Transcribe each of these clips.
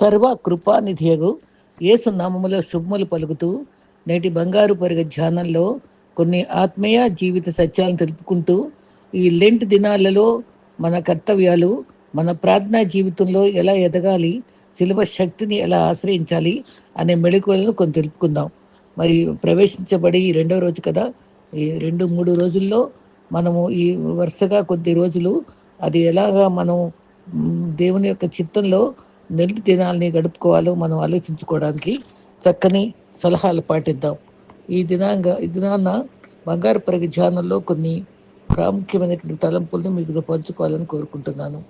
సర్వ కృపానిధియగు యేసు నామములో శుభములు పలుకుతూ నేటి బంగారు పరిగ ధ్యానంలో కొన్ని ఆత్మీయ జీవిత సత్యాలను తెలుపుకుంటూ ఈ లెంట్ దినాలలో మన కర్తవ్యాలు మన ప్రార్థనా జీవితంలో ఎలా ఎదగాలి శిలువ శక్తిని ఎలా ఆశ్రయించాలి అనే మెళుకువలను కొన్ని తెలుపుకుందాం. మరి ప్రవేశించబడి ఈ రెండో రోజు కదా ఈ రెండు మూడు రోజుల్లో మనము ఈ వరుసగా కొద్ది రోజులు అది ఎలాగా మనం దేవుని యొక్క చిత్తంలో నెల్లి దినాల్ని గడుపుకోవాలో మనం ఆలోచించుకోవడానికి చక్కని సలహాలు పాటిద్దాం. ఈ దినాంగ ఈ దినాన్న బంగారు పరిగ ధ్యానంలో కొన్ని ప్రాముఖ్యమైనటువంటి తలంపుల్ని మీకు పంచుకోవాలని కోరుకుంటున్నాను.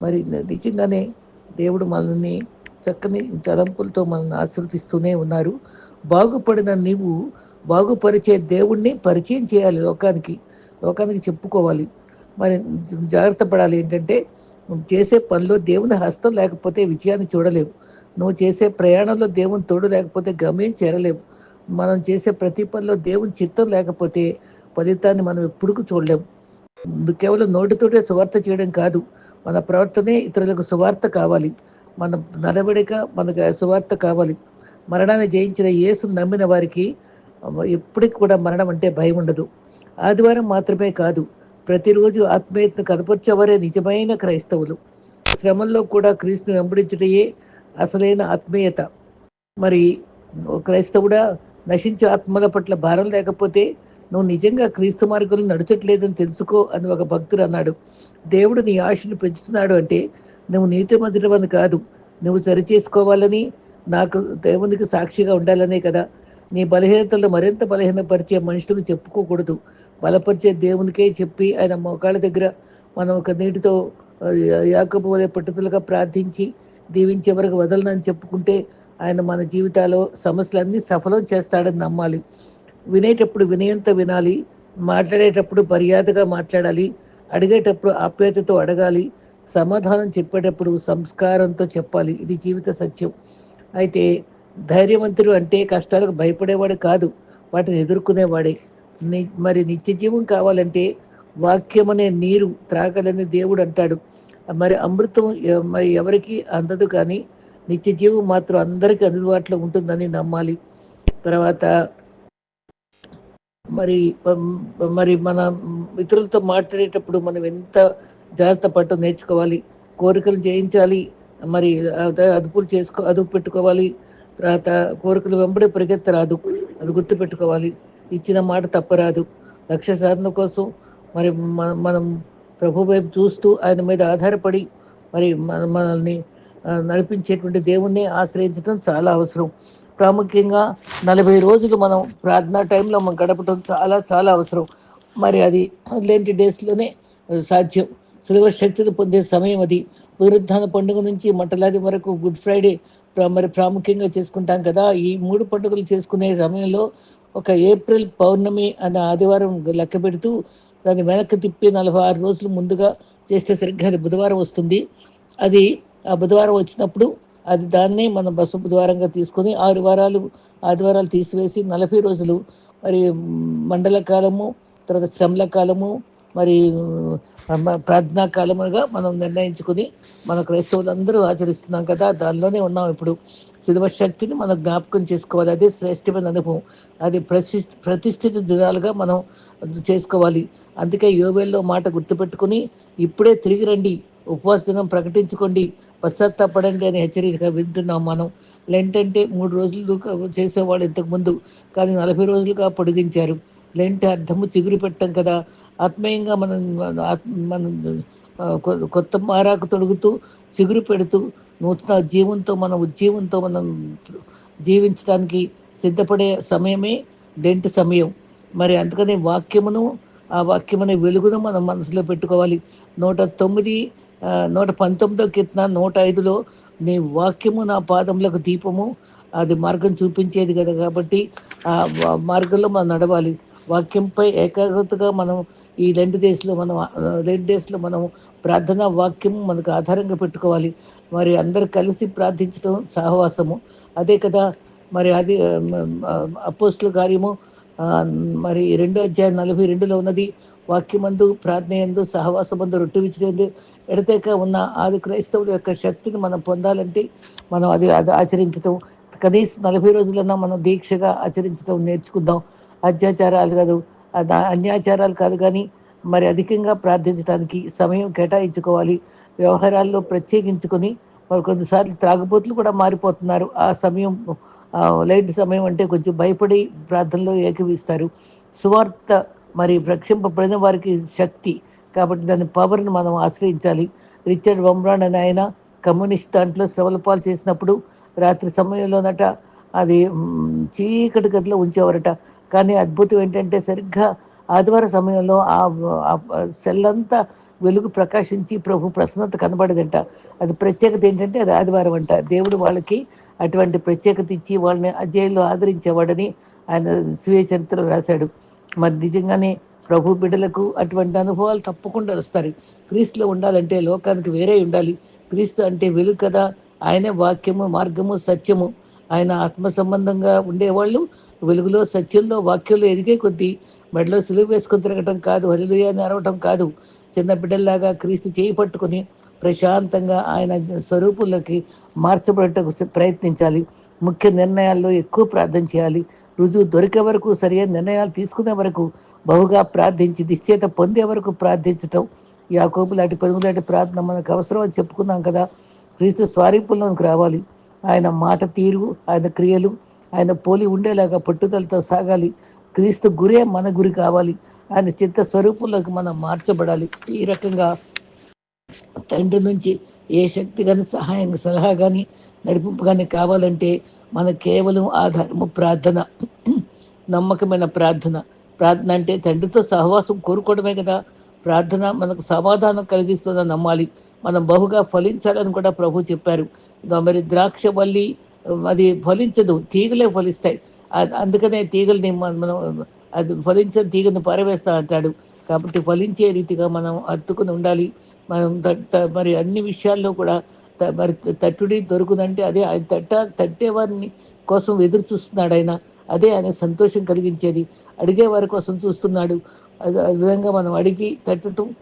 మరి నిజంగానే దేవుడు మనల్ని చక్కని తలంపులతో మనల్ని ఆశీర్వదిస్తూనే ఉన్నారు. బాగుపడిన నీవు బాగుపరిచే దేవుణ్ణి పరిచయం చేయాలి లోకానికి లోకానికి చెప్పుకోవాలి. మరి జాగ్రత్త పడాలి ఏంటంటే నువ్వు చేసే పనిలో దేవుని హస్తం లేకపోతే విజయాన్ని చూడలేవు. నువ్వు చేసే ప్రయాణంలో దేవుని తోడు లేకపోతే గమ్యం చేరలేవు. మనం చేసే ప్రతి పనిలో దేవుని చిత్తం లేకపోతే ఫలితాన్ని మనం ఎప్పుడుకు చూడలేము. కేవలం నోటితోటే సువార్త చేయడం కాదు. మన ప్రవర్తనే ఇతరులకు సువార్త కావాలి. మన నడవడిక మనకు సువార్త కావాలి. మరణాన్ని జయించిన యేసు నమ్మిన వారికి ఎప్పటికి కూడా మరణం అంటే భయం ఉండదు. ఆదివారం మాత్రమే కాదు. ప్రతిరోజు ఆత్మీయతను కనపరిచేవారే నిజమైన క్రైస్తవులు. శ్రమంలో కూడా క్రీస్తుని వెంబడించటయే అసలైన ఆత్మీయత. మరి క్రైస్తవుడా నశించే ఆత్మల పట్ల భారం లేకపోతే నువ్వు నిజంగా క్రీస్తు మార్గంలో నడచట్లేదని తెలుసుకో అని ఒక భక్తుడు అన్నాడు. దేవుడు నీ ఆశను పెంచుతున్నాడు అంటే నువ్వు నీతి మధురవని కాదు. నువ్వు సరిచేసుకోవాలని నాకు దేవునికి సాక్షిగా ఉండాలనే కదా. నీ బలహీనతలు మరింత బలహీనపరిచే మనుషులకు చెప్పుకోకూడదు. బలపరిచే దేవునికే చెప్పి ఆయన మోకాళ్ళ దగ్గర మనం ఒక నీటితో ఆ, వలె పట్టుదలగా ప్రార్థించి దీవించే వరకు వదలనని చెప్పుకుంటే ఆయన మన జీవితాల్లో సమస్యలన్నీ సఫలం చేస్తాడని నమ్మాలి. వినేటప్పుడు వినయంతో వినాలి. మాట్లాడేటప్పుడు మర్యాదగా మాట్లాడాలి. అడిగేటప్పుడు ఆప్యాయతతో అడగాలి. సమాధానం చెప్పేటప్పుడు సంస్కారంతో చెప్పాలి. ఇది జీవిత సత్యం. అయితే ధైర్యవంతుడు అంటే కష్టాలకు భయపడేవాడు కాదు. వాటిని ఎదుర్కొనేవాడే. మరి నిత్య జీవం కావాలంటే వాక్యం అనే నీరు త్రాగలని దేవుడు అంటాడు. మరి అమృతం మరి ఎవరికి అందదు కానీ నిత్య జీవం మాత్రం అందరికీ అందుబాటులో ఉంటుందని నమ్మాలి. తర్వాత మరి మరి మన మిత్రులతో మాట్లాడేటప్పుడు మనం ఎంత జాగ్రత్త పట్టు నేర్చుకోవాలి. కోరికలు జయించాలి. మరి అదుపులు చేసుకో అదుపు పెట్టుకోవాలి. తర్వాత కోరికలు వెంబడి పరిగెత్తరాదు. అది గుర్తు పెట్టుకోవాలి ఇచ్చిన మాట తప్పరాదు. లక్ష్య సాధన కోసం మరి మనం ప్రభు వైపు చూస్తూ ఆయన మీద ఆధారపడి మరి మనల్ని నడిపించేటువంటి దేవుణ్ణి ఆశ్రయించడం చాలా అవసరం. ప్రాముఖ్యంగా నలభై రోజులు మనం ప్రార్థనా టైంలో మనం గడపడం చాలా చాలా అవసరం. మరి అది లేని డేస్లోనే సాధ్యం. సిల్వర్ శక్తిని పొందే సమయం అది. పునరుద్ధాన పండుగ నుంచి మంటలాది వరకు గుడ్ ఫ్రైడే మరి ప్రాముఖ్యంగా చేసుకుంటాం కదా. ఈ మూడు పండుగలు చేసుకునే సమయంలో ఒక ఏప్రిల్ పౌర్ణమి అనే ఆదివారం లెక్క పెడుతూ దాన్ని వెనక్కి తిప్పి నలభై ఆరు రోజులు ముందుగా చేస్తే సరిగ్గా అది బుధవారం వస్తుంది. అది ఆ బుధవారం వచ్చినప్పుడు అది దాన్నే మనం బస్సు బుధవారంగా తీసుకొని ఆరు వారాలు ఆదివారాలు తీసివేసి నలభై రోజులు మరి మండల కాలము తర్వాత శ్రమల కాలము మరి ప్రార్థనా కాలముగా మనం నిర్ణయించుకుని మన క్రైస్తవులందరూ ఆచరిస్తున్నాం కదా దానిలోనే ఉన్నాం ఇప్పుడు. శిలువ శక్తిని మనం జ్ఞాపకం చేసుకోవాలి. అదే శ్రేష్టమైన అనుభవం. అది ప్రతి ప్రతిష్ఠిత దినాలుగా మనం చేసుకోవాలి. అందుకే యోవేల్లో మాట గుర్తుపెట్టుకుని ఇప్పుడే తిరిగి రండి. ఉపవాస దినం ప్రకటించుకోండి. పశ్చాత్తాపడండి అని హెచ్చరిక వింటున్నాం మనం. లెంట్ అంటే మూడు రోజులు చేసేవాడు ఇంతకు ముందు కానీ నలభై రోజులుగా పొడిగించారు. లెంట్ అర్థము చిగురు పెట్టం కదా. ఆత్మీయంగా మనం మన మనం కొత్త మారాకు తొడుగుతూ చిగురు పెడుతూ నూతన జీవంతో మన ఉజ్జీవంతో మనం జీవించడానికి సిద్ధపడే సమయమే డెంట్ సమయం. మరి అందుకనే వాక్యమును ఆ వాక్యమనే వెలుగును మనం మనసులో పెట్టుకోవాలి. నూట తొమ్మిది నూట పంతొమ్మిదో కీర్తన నూట ఐదులో నీ వాక్యము నా పాదములకు దీపము అది మార్గం చూపించేది కదా కాబట్టి ఆ మార్గంలో మనం నడవాలి. వాక్యంపై ఏకాగ్రతగా మనం ఈ రెండు డేస్లో మనం రెండు డేస్లో మనం ప్రార్థన వాక్యం మనకు ఆధారంగా పెట్టుకోవాలి. మరి అందరు కలిసి ప్రార్థించడం సహవాసము. అదే కదా మరి అది అపోస్టుల కార్యము మరి రెండో అధ్యాయం నలభై రెండులో ఉన్నది. వాక్యమందు ప్రార్థనయందు సహవాసమందు రొట్టె విచ్చినందు ఉన్న ఆది క్రైస్తవుల యొక్క శక్తిని మనం పొందాలంటే మనం అది అది ఆచరించటం. కనీసం నలభై రోజులన్నా మనం దీక్షగా ఆచరించడం నేర్చుకుందాం. అత్యాచారాలు కాదు అన్యాచారాలు కాదు కానీ మరి అధికంగా ప్రార్థించడానికి సమయం కేటాయించుకోవాలి. వ్యవహారాల్లో ప్రత్యేకించుకొని మరి కొన్నిసార్లు త్రాగుబోతులు కూడా మారిపోతున్నారు. ఆ సమయం లైట్ సమయం అంటే కొంచెం భయపడి ప్రార్థనలో ఏకవిస్తారు. సువార్త మరి రక్షింపబడిన వారికి శక్తి కాబట్టి దాని పవర్ని మనం ఆశ్రయించాలి. రిచర్డ్ వమ్రాన్ అనే ఆయన కమ్యూనిస్ట్ దాంట్లో శ్రవలపాలు చేసినప్పుడు రాత్రి సమయంలోనట అది చీకటి గదిలో ఉంచేవారట. కానీ అద్భుతం ఏంటంటే సరిగ్గా ఆదివారం సమయంలో ఆ సెల్ అంతా వెలుగు ప్రకాశించి ప్రభు ప్రసన్నత కనబడదంట. అది ప్రత్యేకత ఏంటంటే అది ఆదివారం అంట. దేవుడు వాళ్ళకి అటువంటి ప్రత్యేకత ఇచ్చి వాళ్ళని అజయంలో ఆదరించేవాడని ఆయన స్వీయ చరిత్రలో రాశాడు. మరి నిజంగానే ప్రభు బిడ్డలకు అటువంటి అనుభవాలు తప్పకుండా వస్తారు క్రీస్తులో ఉండాలంటే లోకానికి వేరే ఉండాలి. క్రీస్తు అంటే వెలుగు కదా. ఆయనే వాక్యము మార్గము సత్యము. ఆయన ఆత్మ సంబంధంగా ఉండేవాళ్ళు వెలుగులో సత్యంలో వాక్యంలో ఎదిగే కొద్దీ మెడలో సిలువ వేసుకొని తిరగటం కాదు హరిలుయ అని అరవటం కాదు. చిన్న బిడ్డల్లాగా క్రీస్తు చేయి పట్టుకుని ప్రశాంతంగా ఆయన స్వరూపుల్లోకి మార్చబడటకు ప్రయత్నించాలి. ముఖ్య నిర్ణయాల్లో ఎక్కువ ప్రార్థన చేయాలి. రుజువు దొరికే వరకు సరైన నిర్ణయాలు తీసుకునే వరకు బహుగా ప్రార్థించి నిశ్చేత పొందే వరకు ప్రార్థించటం. యాకోబు లాంటి పరుగు లాంటి ప్రార్థన మనకు అవసరం అని చెప్పుకున్నాం కదా. క్రీస్తు స్వారీపుల్లోనికి రావాలి. ఆయన మాట తీరు ఆయన క్రియలు ఆయన పోలి ఉండేలాగా పట్టుదలతో సాగాలి. క్రీస్తు గురే మన గురి కావాలి. ఆయన చిత్త స్వరూపంలోకి మనం మార్చబడాలి. ఈ రకంగా తండ్రి నుంచి ఏ శక్తి కానీ సహాయం సలహా కానీ నడిపింపు కానీ కావాలంటే మన కేవలం ఆధారము ప్రార్థన. నమ్మకమైన ప్రార్థన. ప్రార్థన అంటే తండ్రితో సహవాసం కోరుకోవడమే కదా. ప్రార్థన మనకు సమాధానం కలిగిస్తుందని నమ్మాలి. మనం బహుగా ఫలించాలని కూడా ప్రభు చెప్పారు. మరి ద్రాక్ష వల్లి అది ఫలించదు తీగలే ఫలిస్తాయి. అందుకనే తీగల్ని మనం అది ఫలించని తీగని పారవేస్తా అంటాడు. కాబట్టి ఫలించే రీతిగా మనం అత్తుకుని ఉండాలి. మనం త- మరి అన్ని విషయాల్లో కూడా మరి తట్టుడి దొరుకుదంటే అదే ఆయన తట్ట తట్టేవారిని కోసం ఎదురు చూస్తున్నాడు ఆయన. అదే ఆయన సంతోషం కలిగించేది. అడిగే వారి కోసం చూస్తున్నాడు. అది ఆ విధంగా మనం అడిగి తట్టుటం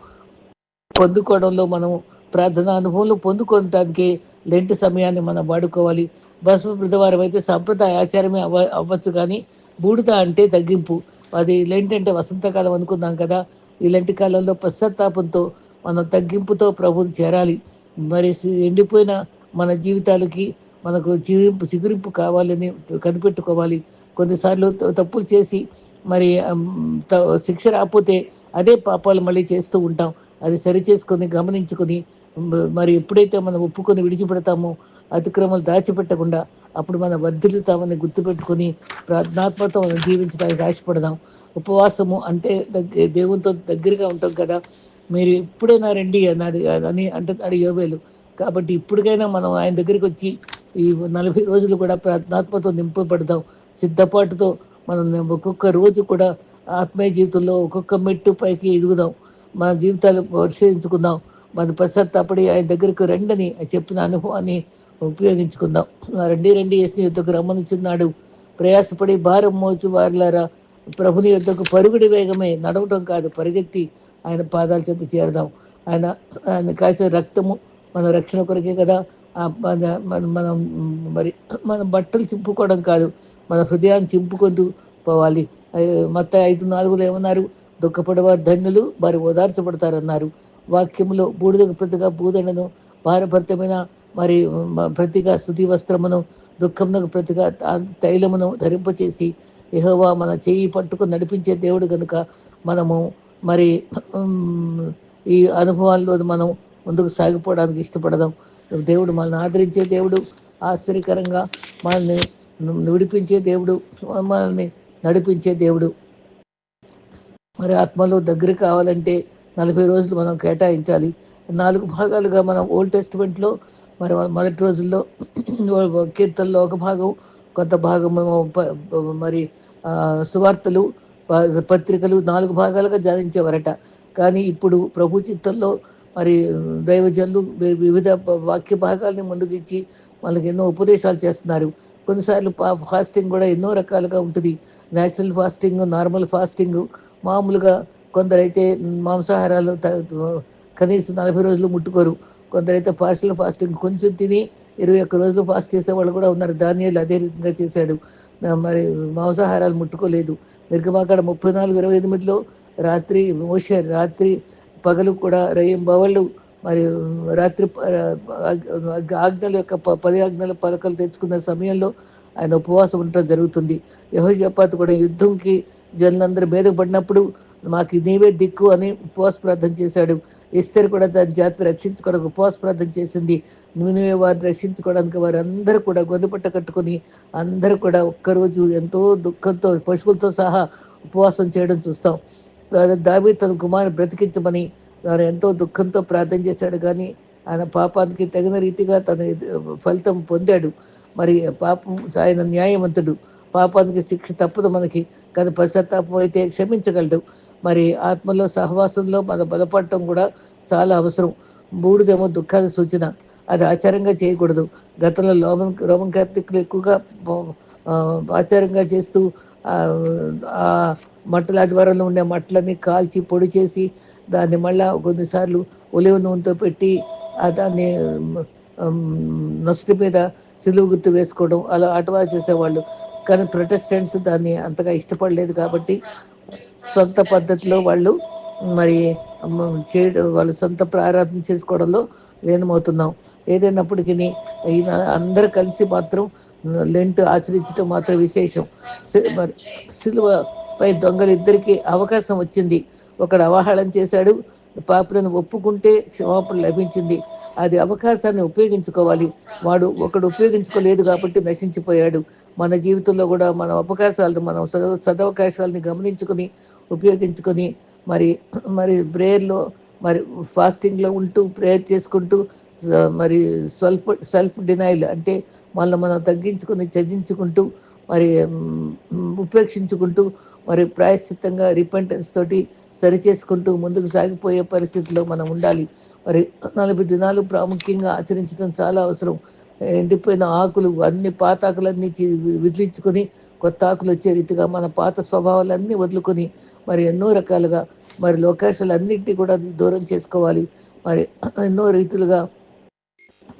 పొందుకోవడంలో మనం ప్రార్థన అనుభవంలో పొందుకోవటానికి లెంటి సమయాన్ని మనం వాడుకోవాలి. భస్మ బుధవారం అయితే సంప్రదాయ ఆచారమే అవ్వ అవ్వచ్చు కానీ బూడిద అంటే తగ్గింపు. అది ఏంటంటే అంటే వసంతకాలం అనుకున్నాం కదా. ఇలాంటి కాలంలో పశ్చాత్తాపంతో మనం తగ్గింపుతో ప్రభుని చేరాలి. మరి ఎండిపోయిన మన జీవితాలకి మనకు జీవింపు చిగురింపు కావాలని కనిపెట్టుకోవాలి. కొన్నిసార్లు త- తప్పులు చేసి మరి త- శిక్ష రాకపోతే అదే పాపాలు మళ్ళీ చేస్తూ ఉంటాం. అది సరి చేసుకొని గమనించుకొని మరి ఎప్పుడైతే మనం ఒప్పుకొని విడిచిపెడతామో అతిక్రమాలు దాచిపెట్టకుండా అప్పుడు మనం వర్ధిల్లుతామని గుర్తుపెట్టుకొని ప్రార్థనాత్మతో మనం జీవించడానికి ఆశపడదాం. ఉపవాసము అంటే దేవునితో దగ్గరగా ఉంటాం కదా. మీరు ఎప్పుడైనా రండి అన్నాడు అని అంటున్నాడు యోవేలు. కాబట్టి ఇప్పటికైనా మనం ఆయన దగ్గరికి వచ్చి ఈ నలభై రోజులు కూడా ప్రార్థనాత్మతో నింపబడదాం. సిద్ధపాటుతో మనం ఒక్కొక్క రోజు కూడా ఆత్మీయ జీవితంలో ఒక్కొక్క మెట్టు పైకి ఎదుగుదాం. మన జీవితాలు పరిశీలించుకుందాం. మన పశ్చాత్తాపడి ఆయన దగ్గరకు రండని చెప్పిన అనుభవాన్ని ఉపయోగించుకుందాం. రండి రండి యేసుని యుద్ధకు రమ్మనుచున్నాడు ప్రయాసపడి భారం మోచు వారులారా ప్రభుని యుద్ధకు పరుగుడి వేగమే నడవటం కాదు పరిగెత్తి ఆయన పాదాల చెంత చేరదాం. ఆయన ఆయన కాసే రక్తము మన రక్షణ కొరకే కదా. మన మనం మరి మన బట్టలు చింపుకోవడం కాదు మన హృదయాన్ని చింపుకుంటూ పోవాలి. మత్త ఐదు నాలుగులో ఏమన్నారు? దుఃఖపడేవారు ధన్యులు వారు ఓదార్చబడతారన్నారు. వాక్యములో బూడిదకు ప్రతిగా బూదనను భారభరితమైన మరి ప్రతిగా స్థుతి వస్త్రమును దుఃఖమునకు ప్రతిగా తైలమును ధరింపచేసి ఎహోవా మన చేయి పట్టుకుని నడిపించే దేవుడు కనుక మనము మరి ఈ అనుభవాల్లో మనం ముందుకు సాగిపోవడానికి ఇష్టపడదాం. దేవుడు మనల్ని ఆదరించే దేవుడు ఆశ్చర్యకరంగా మనల్ని విడిపించే దేవుడు మనల్ని నడిపించే దేవుడు. మరి ఆత్మలో దగ్గర కావాలంటే నలభై రోజులు మనం కేటాయించాలి. నాలుగు భాగాలుగా మనం ఓల్డ్ టెస్ట్మెంట్లో మరి మొదటి రోజుల్లో కీర్తనలో ఒక భాగం కొంత భాగం మరి సువార్తలు ప- పత్రికలు నాలుగు భాగాలుగా ధ్యానించేవారట కానీ ఇప్పుడు ప్రభు చిత్తంలో మరి దైవజనులు వివిధ వాక్య భాగాల్ని ముందుకిచ్చి వాళ్ళకి ఎన్నో ఉపదేశాలు చేస్తున్నారు. కొన్నిసార్లు పా- ఫాస్టింగ్ కూడా ఎన్నో రకాలుగా ఉంటుంది. న్యాచురల్ ఫాస్టింగ్ నార్మల్ ఫాస్టింగ్ మామూలుగా కొందరైతే మాంసాహారాలు కనీసం నలభై రోజులు ముట్టుకోరు. కొందరైతే పార్షల్ ఫాస్టింగ్ కొంచెం తిని ఇరవై ఒక్క రోజులు ఫాస్ట్ చేసేవాళ్ళు కూడా ఉన్నారు. ధాన్యాలు అదే రీతిగా చేశాడు. మరి మాంసాహారాలు ముట్టుకోలేదు. నిర్గమాకాడ ముప్పై నాలుగు ఇరవై ఎనిమిదిలో రాత్రి మోషర్ రాత్రి పగలు కూడా రయ్యం బవళ్ళు మరి రాత్రి ఆజ్ఞల యొక్క పది ఆజ్ఞల పలకలు తెచ్చుకున్న సమయంలో ఆయన ఉపవాసం ఉండటం జరుగుతుంది. యహోజపాత్ కూడా యుద్ధంకి జనులందరూ మీద పడినప్పుడు మాకు నీవే దిక్కు అని ఉపవాస ప్రార్థన చేశాడు. ఇస్తరు కూడా దాని జాతి రక్షించుకోవడానికి ఉపవాస ప్రార్థన చేసింది. నువ్వే వారిని రక్షించుకోవడానికి వారందరూ కూడా గొంతుపట్ట కట్టుకుని అందరూ కూడా ఒక్కరోజు ఎంతో దుఃఖంతో పశువులతో సహా ఉపవాసం చేయడం చూస్తాం. దావి తన కుమారుని బ్రతికించమని వారు ఎంతో దుఃఖంతో ప్రార్థన చేశాడు. కానీ ఆయన పాపానికి తగిన రీతిగా తన ఫలితం పొందాడు. మరి పాపం ఆయన న్యాయవంతుడు. పాపానికి శిక్ష తప్పదు మనకి. కానీ పశ్చాత్తాపం అయితే క్షమించగలడు మరి ఆత్మలో సహవాసంలో మన బలపడటం కూడా చాలా అవసరం. మూడుదేమో దుఃఖాల సూచన. అది ఆచారంగా చేయకూడదు. గతంలో లోమన్ రోమన్ కార్తీకులు ఎక్కువగా ఆచారంగా చేస్తూ ఆ మట్టల ఆదివారంలో ఉండే మట్టలని కాల్చి పొడి చేసి దాన్ని మళ్ళా కొన్నిసార్లు ఒలివ నూనెతో పెట్టి దాన్ని నొసటి మీద సిలువు గుర్తు వేసుకోవడం అలా అటవా చేసేవాళ్ళు. కానీ ప్రొటెస్టెంట్స్ దాన్ని అంతగా ఇష్టపడలేదు కాబట్టి సొంత పద్ధతిలో వాళ్ళు మరి చేయడం వాళ్ళు సొంత ప్రారాధన చేసుకోవడంలో లీనమవుతున్నాం. ఏదైనప్పటికీ ఈయన అందరు కలిసి మాత్రం లెంట్ ఆచరించడం మాత్రం విశేషం. మరి సిలువపై దొంగలిద్దరికీ అవకాశం వచ్చింది. ఒకడు అవహేళన చేశాడు పాపులను ఒప్పుకుంటే క్షమాపణ లభించింది. అది అవకాశాన్ని ఉపయోగించుకోవాలి. వాడు ఒకడు ఉపయోగించుకోలేదు కాబట్టి నశించిపోయాడు. మన జీవితంలో కూడా మన అవకాశాలను మనం సదవకాశాలని గమనించుకొని ఉపయోగించుకొని మరి మరి ప్రేయర్లో మరి ఫాస్టింగ్లో ఉంటూ ప్రేయర్ చేసుకుంటూ మరి సెల్ఫ్ సెల్ఫ్ డినైల్ అంటే వాళ్ళని మనం తగ్గించుకొని చజించుకుంటూ మరి ఉపేక్షించుకుంటూ మరి ప్రాయశ్చిత్తంగా రిపెంటెన్స్ తోటి సరిచేసుకుంటూ ముందుకు సాగిపోయే పరిస్థితిలో మనం ఉండాలి. మరి నలభై దినాలు ప్రాముఖ్యంగా ఆచరించడం చాలా అవసరం. ఎండిపోయిన ఆకులు అన్ని పాత ఆకులన్నీ విదిలించుకొని కొత్త ఆకులు వచ్చే రీతిగా మన పాత స్వభావాలన్నీ వదులుకొని మరి ఎన్నో రకాలుగా మరి లోకాశాలన్నింటినీ కూడా దూరం చేసుకోవాలి. మరి ఎన్నో రీతులుగా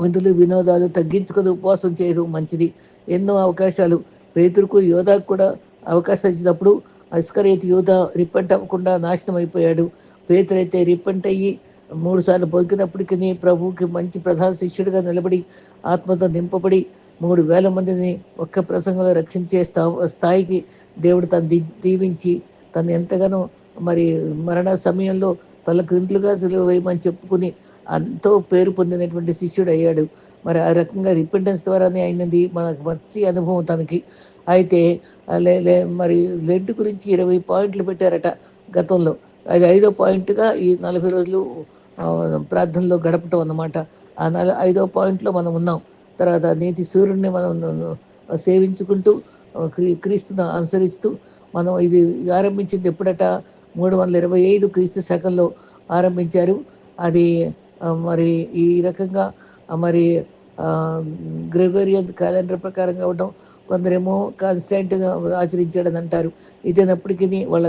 విందులు వినోదాలు తగ్గించుకొని ఉపవాసం చేయడం మంచిది. ఎన్నో అవకాశాలు. పేతురుకు యోధాకు కూడా అవకాశం ఇచ్చినప్పుడు అస్కరేత్ యోధ రిపెంట్ అవ్వకుండా నాశనం అయిపోయాడు. పేతురైతే రిపెంట్ అయ్యి మూడుసార్లు సార్లు ప్రభుకి ప్రభువుకి మంచి ప్రధాన శిష్యుడిగా నిలబడి ఆత్మతో నింపబడి మూడు వేల మందిని ఒక్క ప్రసంగంలో రక్షించే స్థా స్థాయికి దేవుడు తను దీవించి తను ఎంతగానో మరి మరణ సమయంలో తల క్రిందులుగా సులువు వేయమని చెప్పుకుని ఎంతో పేరు పొందినటువంటి శిష్యుడు అయ్యాడు. మరి ఆ రకంగా రిపెంటెన్స్ ద్వారానే అయినది మనకు మంచి అనుభవం తనకి. అయితే లే మరి లెంట్ గురించి ఇరవై పాయింట్లు పెట్టారట గతంలో. అది ఐదో పాయింట్గా ఈ నలభై రోజులు ప్రార్థనలో గడపటం అన్నమాట. ఆ నల ఐదో పాయింట్లో మనం ఉన్నాం. తర్వాత నీతి సూర్యుడిని మనం సేవించుకుంటూ క్రీ క్రీస్తును అనుసరిస్తూ మనం ఇది ఆరంభించింది ఎప్పుడట? మూడు వందల ఇరవై ఐదు క్రీస్తు శకంలో ఆరంభించారు. అది మరి ఈ రకంగా మరి గ్రెగోరియన్ క్యాలెండర్ ప్రకారంగా కావడం కొందరేమో కాన్స్టెంట్గా ఆచరించాడని అంటారు. ఇదైనప్పటికీ వాళ్ళ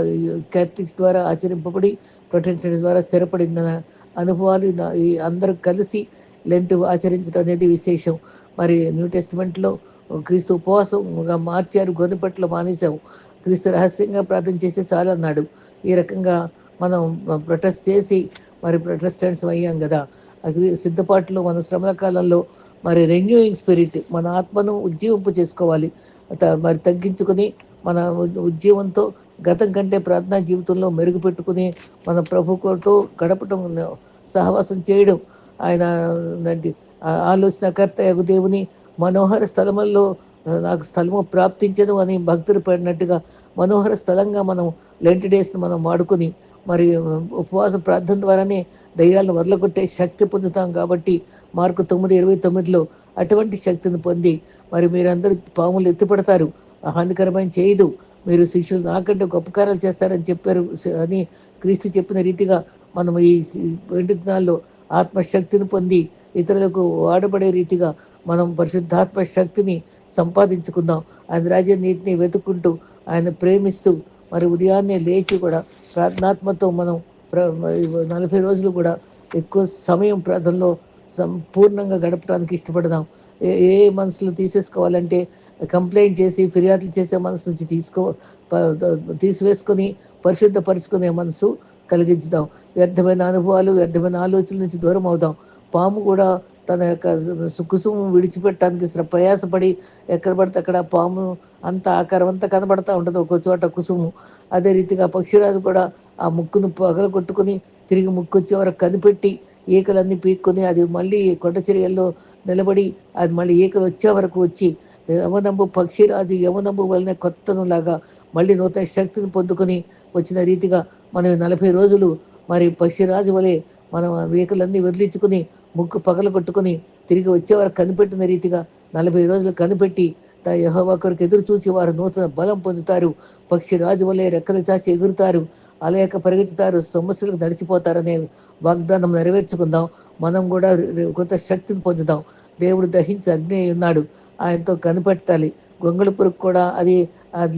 క్యాథలిక్స్ ద్వారా ఆచరింపబడి ప్రొటెక్షన్స్ ద్వారా స్థిరపడిన అనుభవాలు అందరూ కలిసి లెంట్ ఆచరించడం అనేది విశేషం. మరి న్యూ టెస్ట్మెంట్లో క్రీస్తు ఉపవాసంగా మార్చారు గొనిపట్ల మానేశావు. క్రీస్తు రహస్యంగా ప్రార్థన చేస్తే చాలు అన్నాడు. ఈ రకంగా మనం ప్రొటెస్ట్ చేసి మరి ప్రొటెస్టెంట్స్ అయ్యాం కదా. అది సిద్ధపాటులో మన శ్రమల కాలంలో మరి రెన్యూయింగ్ స్పిరిట్ మన ఆత్మను ఉజ్జీవింపు చేసుకోవాలి. మరి తగ్గించుకొని మన ఉద్యమంతో గతం కంటే ప్రార్థనా జీవితంలో మెరుగుపెట్టుకుని మన ప్రభుతో గడపటం సహవాసం చేయడం. ఆయన ఆలోచనకర్త దేవుని మనోహర స్థలముల్లో నాకు స్థలము ప్రాప్తించను అని భక్తులు పడినట్టుగా మనోహర స్థలంగా మనం లెంట్ డేస్ని మనం వాడుకొని మరి ఉపవాస ప్రార్థన ద్వారానే దయ్యాలను వదలగొట్టే శక్తి పొందుతాం కాబట్టి మార్కు తొమ్మిది ఇరవై తొమ్మిదిలో అటువంటి శక్తిని పొంది మరి మీరందరూ పాములు ఎత్తిపడతారు. హానికరమైన చేయదు. మీరు శిష్యులు నాకంటే గొప్ప కార్యాలు చేస్తారని చెప్పారు. అని క్రీస్తు చెప్పిన రీతిగా మనం ఈ వెంటి దినాల్లో ఆత్మశక్తిని పొంది ఇతరులకు వాడబడే రీతిగా మనం పరిశుద్ధాత్మ శక్తిని సంపాదించుకుందాం. ఆయన రాజ్య నీతిని వెతుక్కుంటూ ఆయన ప్రేమిస్తూ మరి ఉదయాన్నే లేచి కూడా ప్రార్థనాత్మతో మనం ప్ర నలభై రోజులు కూడా ఎక్కువ సమయం ప్రార్థనలో సంపూర్ణంగా గడపడానికి ఇష్టపడదాం. ఏ ఏ మనసులు తీసేసుకోవాలంటే కంప్లైంట్ చేసి ఫిర్యాదులు చేసే మనసు నుంచి తీసుకో తీసివేసుకొని పరిశుద్ధపరుచుకునే మనసు కలిగించుదాం. వ్యర్థమైన అనుభవాలు వ్యర్థమైన ఆలోచనల నుంచి దూరం అవుదాం. పాము కూడా తన యొక్క కుసుమం విడిచిపెట్టడానికి ప్రయాసపడి ఎక్కడ పడితే అక్కడ పాము అంత ఆకారం అంతా కనబడతా ఉంటుంది. ఒక చోట కుసుము. అదే రీతిగా పక్షిరాజు కూడా ఆ ముక్కును పగల కొట్టుకుని తిరిగి ముక్కు వచ్చే వరకు కనిపెట్టి ఈకలన్నీ పీక్కొని అది మళ్ళీ కొండ చర్యల్లో నిలబడి అది మళ్ళీ ఈకలు వచ్చే వరకు వచ్చి యమనంబు పక్షిరాజు యమనంబు వలన కొత్తను లాగా మళ్ళీ నూతన శక్తిని పొందుకొని వచ్చిన రీతిగా మనం నలభై రోజులు మరి పక్షిరాజు వలె మనం ఈకలన్నీ వదిలించుకుని ముక్కు పగల కొట్టుకుని తిరిగి వచ్చేవారు కనిపెట్టిన రీతిగా నలభై రోజులు కనిపెట్టి యహోవా కొరకు ఎదురు చూసి వారు నూతన బలం పొందుతారు. పక్షి రాజు వలె రెక్కలు చాచి ఎగురుతారు. అలేక పరిగెత్తుతారు. సమస్యలకు నడిచిపోతారనే వాగ్దానం నెరవేర్చుకుందాం. మనం కూడా కొంత శక్తిని పొందుదాం. దేవుడు దహించి అగ్ని ఉన్నాడు. ఆయనతో కనిపెట్టాలి. గొంగళి పురుగు కూడా అది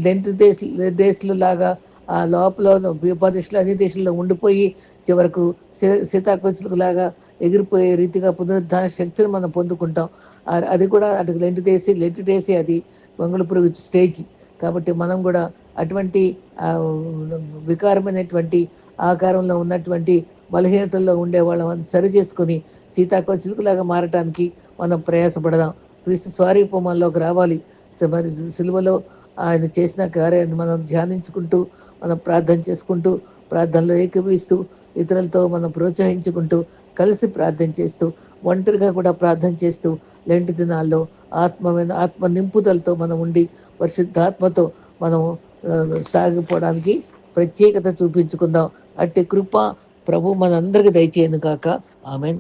లెంట్ దేశ దేశంలో లాగా ఆ లోపల దేశాలు అన్ని దేశంలో ఉండిపోయి చివరకు సీతాకోచులకు లాగా ఎగిరిపోయే రీతిగా పునరుద్ధాన శక్తిని మనం పొందుకుంటాం. అది కూడా అటు లెంటి దేసి లెంటి అది గొంగళి పురుగు స్టేజ్. కాబట్టి మనం కూడా అటువంటి వికారమైనటువంటి ఆకారంలో ఉన్నటువంటి బలహీనతల్లో ఉండే వాళ్ళని సరి చేసుకుని సీతాకోచులకులాగా మారటానికి మనం ప్రయాసపడదాం. క్రీస్తు స్వారీపమంలోకి రావాలి. మరి సిలువలో ఆయన చేసిన కార్యాన్ని మనం ధ్యానించుకుంటూ మనం ప్రార్థన చేసుకుంటూ ప్రార్థనలో ఏకీభవిస్తూ ఇతరులతో మనం ప్రోత్సహించుకుంటూ కలిసి ప్రార్థన చేస్తూ ఒంటరిగా కూడా ప్రార్థన చేస్తూ లెంటి దినాల్లో ఆత్మమైన ఆత్మ నింపుదలతో మనం ఉండి పరిశుద్ధాత్మతో మనం సాగిపోవడానికి ప్రత్యేకత చూపించుకుందాం. అట్టి కృప ప్రభు మనందరికీ దయచేయను కాక ఆమెన్.